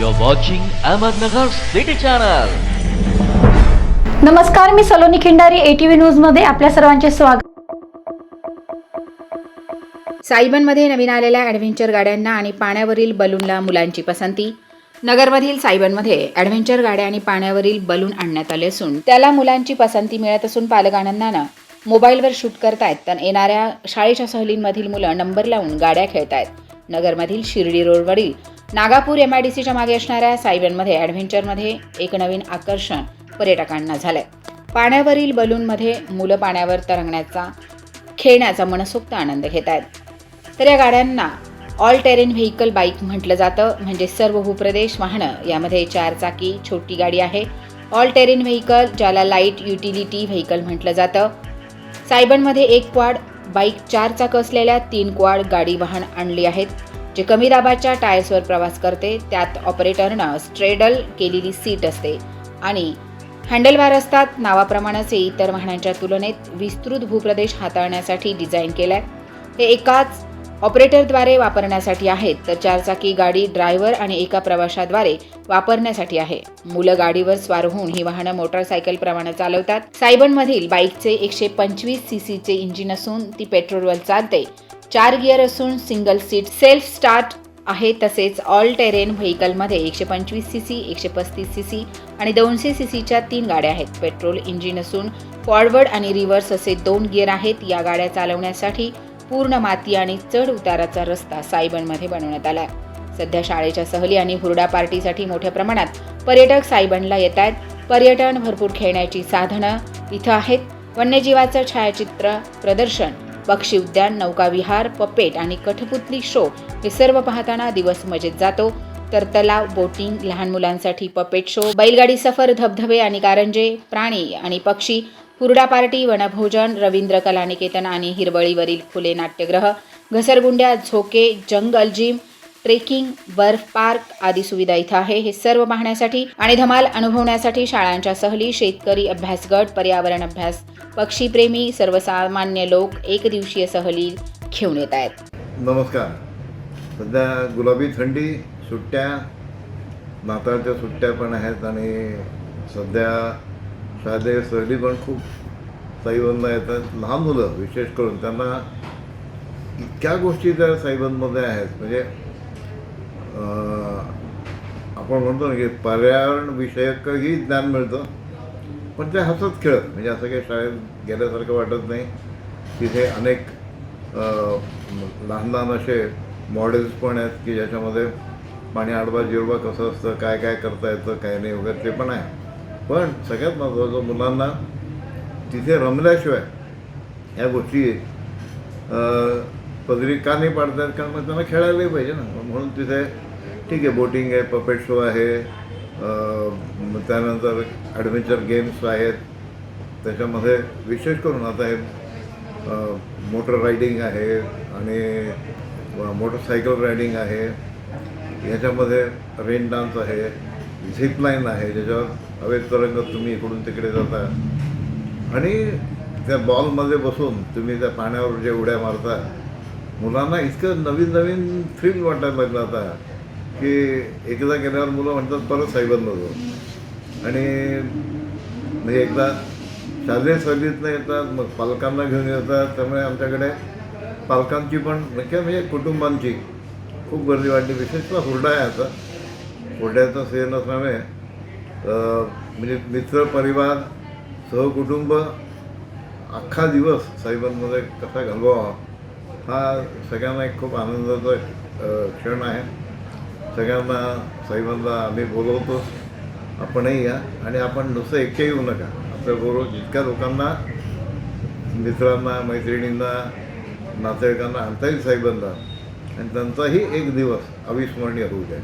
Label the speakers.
Speaker 1: You're watching Ahmednagar City Channel.
Speaker 2: नमस्कार मी Saloni Khindari ATV न्यूजमध्ये आपल्या सर्वांचे स्वागत.
Speaker 3: सायबनमध्ये नवीन आलेल्या ॲडव्हेंचर गाड्यांना आणि पाण्यावरील बलूनला मुलांची पसंती. नगरमधील सायबनमध्ये ॲडव्हेंचर गाड्या आणि पाण्यावरील बलून आणण्यात आले असून त्याला मुलांची पसंती मिळत असून पालक आनंदानं मोबाईलवर शूट करतायत. तर येणाऱ्या शाळेच्या सहलींमधील मुलं नंबर लावून गाड्या खेळतायत. नगरमधील शिर्डी रोडवरील नागापूर एम आय डी सीच्या मागे असणाऱ्या सायबनमध्ये ॲडव्हेंचरमध्ये एक नवीन आकर्षण पर्यटकांना झालंय. पाण्यावरील बलूनमध्ये मुलं पाण्यावर तरंगण्याचा खेळण्याचा मनसोक्त आनंद घेत आहेत. तर या गाड्यांना ऑल टेरेन व्हेकल बाईक म्हटलं जातं. म्हणजे सर्व भूप्रदेश वाहनं यामध्ये चार चाकी छोटी गाडी आहे. ऑल टेरेन व्हेकल ज्याला लाइट युटिलिटी व्हेकल म्हटलं जातं. सायबनमध्ये एक क्वाड बाईक चार चाक असलेल्या तीन क्वाड गाडी वाहन आणली आहेत. जे कमी दाबाच्या टायर्सवर प्रवास करते त्यात ऑपरेटरनं स्ट्रेडल केलेली सीट असते आणि हँडलबार असतात. नावाप्रमाणेच हे इतर वाहनांच्या तुलनेत विस्तृत भूप्रदेश हाताळण्यासाठी डिझाईन केलाय. हे एकाच ऑपरेटरद्वारे वापरण्यासाठी आहेत तर चारचाकी गाडी ड्रायव्हर आणि एका प्रवाशाद्वारे वापरण्यासाठी आहे. मुलं गाडीवर स्वार होऊन ही वाहनं मोटरसायकल प्रमाणे चालवतात. सायबनमधील बाईकचे एकशे पंचवीस सी सीचे इंजिन असून ती पेट्रोलवर चालते. चार गिअर असून सिंगल सीट सेल्फ स्टार्ट आहे तसेच ऑल टेरेन व्हेकलमध्ये एकशे पंचवीस सी सी एकशे पस्तीस सी सी आणि दोनशे सी सीच्या तीन गाड्या आहेत. पेट्रोल इंजिन असून फॉरवर्ड आणि रिव्हर्स असे दोन गिअर आहेत. या गाड्या चालवण्यासाठी पूर्ण माती आणि चढ उताराचा रस्ता सायबनमध्ये बनवण्यात आला. सध्या शाळेच्या सहली आणि हुरडा पार्टीसाठी मोठ्या प्रमाणात पर्यटक सायबनला येत आहेत. पर्यटन भरपूर खेळण्याची साधनं इथं आहेत. वन्यजीवाचं छायाचित्र प्रदर्शन पक्षी उद्यान नौकाविहार पपेट आणि कठपुतली शो हे सर्व पाहताना दिवस मजेत जातो. तर तलाव बोटिंग लहान मुलांसाठी पपेट शो बैलगाडी सफर धबधबे आणि कारंजे प्राणी आणि पक्षी हुरडा पार्टी वनभोजन रवींद्र कलानिकेतन आणि हिरवळीवरील खुले नाट्यगृह घसरगुंड्या झोके जंगल जिम ट्रेकिंग बर्फ पार्क आदी सुविधा इथं आहे. हे सर्व पाहण्यासाठी आणि धमाल अनुभवण्यासाठी शाळांच्या सहली शेतकरी अभ्यास गट पर्यावरण अभ्यास पक्षीप्रेमी सर्वसामान्य लोक एक दिवसीय सहली घेऊन येत आहेत.
Speaker 4: नमस्कार. सध्या गुलाबी थंडी सुट्ट्या नाताळच्या सुट्ट्या पण आहेत आणि सध्या शालेय सहली पण खूप साईबंद येतात लहान मुलं विशेष करून त्यांना इतक्या गोष्टी त्या साईबंदमध्ये आहेत. म्हणजे आपण म्हणतो ना की पर्यावरण विषयकही ज्ञान मिळतं पण ते हसत खेळत. म्हणजे असं काही शाळेत गेल्यासारखं वाटत नाही. तिथे अनेक लहान लहान असे मॉडेल्स पण आहेत की ज्याच्यामध्ये पाणी आडवा जिरवा कसं असतं काय काय करता येतं काय नाही वगैरे ते पण आहे. पण सगळ्यात महत्त्वाचं मुलांना तिथे रमल्याशिवाय या गोष्टी पदरी का नाही पाडतात? कारण मग त्यांना खेळायलाही पाहिजे ना. म्हणून तिथे ठीक आहे बोटिंग आहे पपेट शो आहे त्यानंतर ॲडव्हेंचर गेम्स आहेत. त्याच्यामध्ये विशेष करून आता हे मोटर रायडिंग आहे आणि मोटरसायकल रायडिंग आहे. ह्याच्यामध्ये रेन डान्स आहे झिप लाईन आहे ज्याच्यावर हवेत तरंगत तुम्ही इकडून तिकडे जाता. आणि त्या बॉलमध्ये बसून तुम्ही त्या पाण्यावर जे उड्या मारता मुलांना इतकं नवीन नवीन थ्रिल वाटायला लागलं आता की एकदा गेल्यावर मुलं म्हणतात परत सायबरला जाऊ. आणि म्हणजे एकदा शालेय सहलीतनं येतात मग पालकांना घेऊन येतात. त्यामुळे आमच्याकडे पालकांची पण म्हणजे म्हणजे कुटुंबांची खूप गर्दी वाढली. विशेषतः हुरडा आहे आता. हुरड्याचा सीझन असल्यामुळे म्हणजे मित्र परिवार सहकुटुंब अख्खा दिवस साईबांमध्ये कसा घालवावा. हा सगळ्यांना एक खूप आनंदाचा क्षण आहे. सगळ्यांना साईबांना आम्ही बोलवतो. आपणही या आणि आपण नुसतं एकटे येऊ नका. आपल्याबरोबर जितक्या लोकांना मित्रांना मैत्रिणींना नातेवाईकांना आणता येईल साईबांना आणि त्यांचाही एक दिवस अविस्मरणीय होऊ द्या.